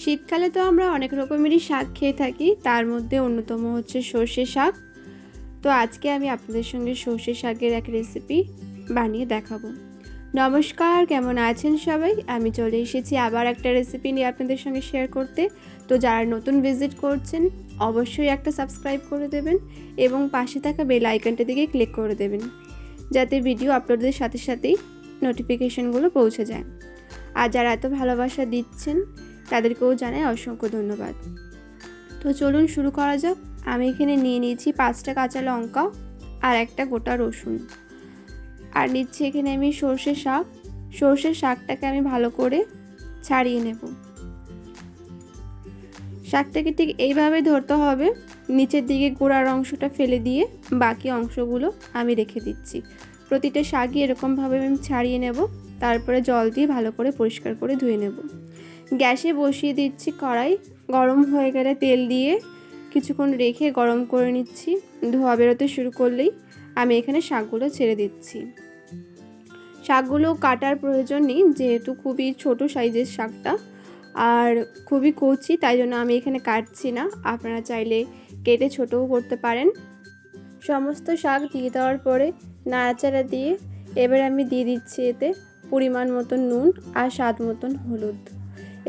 শীতকালে তো আমরা অনেক রকমেরই শাক খেয়ে থাকি, তার মধ্যে অন্যতম হচ্ছে সর্ষে শাক। তো আজকে আমি আপনাদের সঙ্গে সর্ষে শাকের এক রেসিপি বানিয়ে দেখাবো। নমস্কার, কেমন আছেন সবাই? আমি চলে এসেছি আবার একটা রেসিপি নিয়ে আপনাদের সঙ্গে শেয়ার করতে। তো যারা নতুন ভিজিট করছেন, অবশ্যই একটা সাবস্ক্রাইব করে দেবেন এবং পাশে থাকা বেল আইকনটা দিকে ক্লিক করে দেবেন, যাতে ভিডিও আপলোডের সাথে সাথেই নোটিফিকেশনগুলো পৌঁছে যায়। আর যারা এত ভালোবাসা দিচ্ছেন তাদেরকেও জানাই অসংখ্য ধন্যবাদ। তো চলুন শুরু করা যাক। আমি এখানে নিয়ে নিয়েছি পাঁচটা কাঁচা লঙ্কা আর একটা গোটা রসুন। আর নিচ্ছি এখানে আমি সর্ষে শাক। সর্ষের শাকটাকে আমি ভালো করে ছাড়িয়ে নেব। শাকটাকে ঠিক এইভাবে ধরতে হবে। নিচের দিকে গোড়ার অংশটা ফেলে দিয়ে বাকি অংশগুলো আমি রেখে দিচ্ছি। প্রতিটা শাকই এরকমভাবে আমি ছাড়িয়ে নেব। তারপরে জল দিয়ে ভালো করে পরিষ্কার করে ধুয়ে নেব। গ্যাসে বসিয়ে দিচ্ছি কড়াই। গরম হয়ে গেলে তেল দিয়ে কিছুক্ষণ রেখে গরম করে নিচ্ছি। ধোয়া বেরোতে শুরু করলেই আমি এখানে শাকগুলো ছেড়ে দিচ্ছি। শাকগুলো কাটার প্রয়োজন নেই, যেহেতু খুবই ছোট সাইজের শাকটা। আর খুবই কচি, তাই জন্য আমি এখানে কাটছি না। আপনারা চাইলে কেটে ছোটও করতে পারেন। সমস্ত শাক দিয়ে দেওয়ার পরে নাড়াচাড়া দিয়ে এবার আমি দিয়ে দিচ্ছি এতে পরিমাণ মতন নুন আর স্বাদ মতন হলুদ।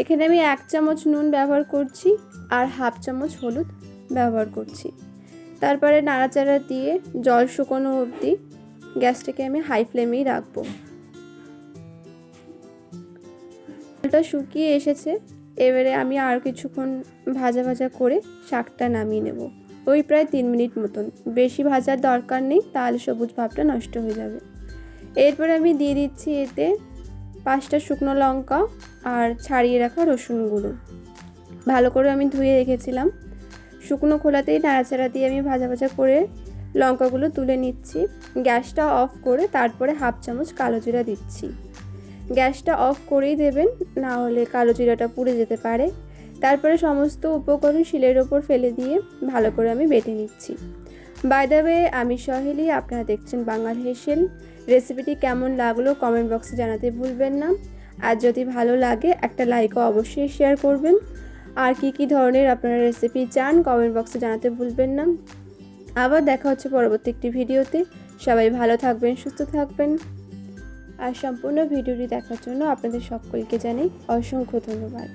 এখানে আমি এক চামচ নুন ব্যবহার করছি আর হাফ চামচ হলুদ ব্যবহার করছি। তারপরে নাড়াচাড়া দিয়ে জল শুকনো অবধি গ্যাসটাকে আমি হাই ফ্লেমেই রাখব। জলটা শুকিয়ে এসেছে, এবারে আমি আর কিছুক্ষণ ভাজা ভাজা করে শাকটা নামিয়ে নেব। ওই প্রায় তিন মিনিট মতন। বেশি ভাজার দরকার নেই, তাহলে সবুজ ভাবটা নষ্ট হয়ে যাবে। এরপরে আমি দিয়ে দিচ্ছি এতে পাঁচটা শুকনো লঙ্কা আর ছাড়িয়ে রাখা রসুনগুলো ভালো করে আমি ধুয়ে রেখেছিলাম। শুকনো খোলাতেই নাড়াচাড়া দিয়ে আমি ভাজা ভাজা করে লঙ্কাগুলো তুলে নিচ্ছি। গ্যাসটা অফ করে তারপরে হাফ চামচ কালো জিরা দিচ্ছি। গ্যাসটা অফ করেই দেবেন, না হলে কালো জিরাটা পুড়ে যেতে পারে। তারপরে সমস্ত উপকরণ শিলের ওপর ফেলে দিয়ে ভালো করে আমি বেটে নিচ্ছি। বাই দ্য আমি সহেলি, আপনারা দেখছেন বাঙাল হেসেল। রেসিপিটি কেমন লাগল কমেন্ট বক্সে জানাতে ভুলবেন না। আর যদি ভালো লাগে, একটা লাইকও অবশ্যই শেয়ার করবেন। আর কি কি ধরনের আপনারা রেসিপি চান কমেন্ট বক্সে জানাতে ভুলবেন না। আবার দেখা হচ্ছে পরবর্তী একটি ভিডিওতে সবাই ভালো থাকবেন, সুস্থ থাকবেন। আর সম্পূর্ণ ভিডিওটি দেখার জন্য আপনাদের সকলকে জানাই অসংখ্য ধন্যবাদ।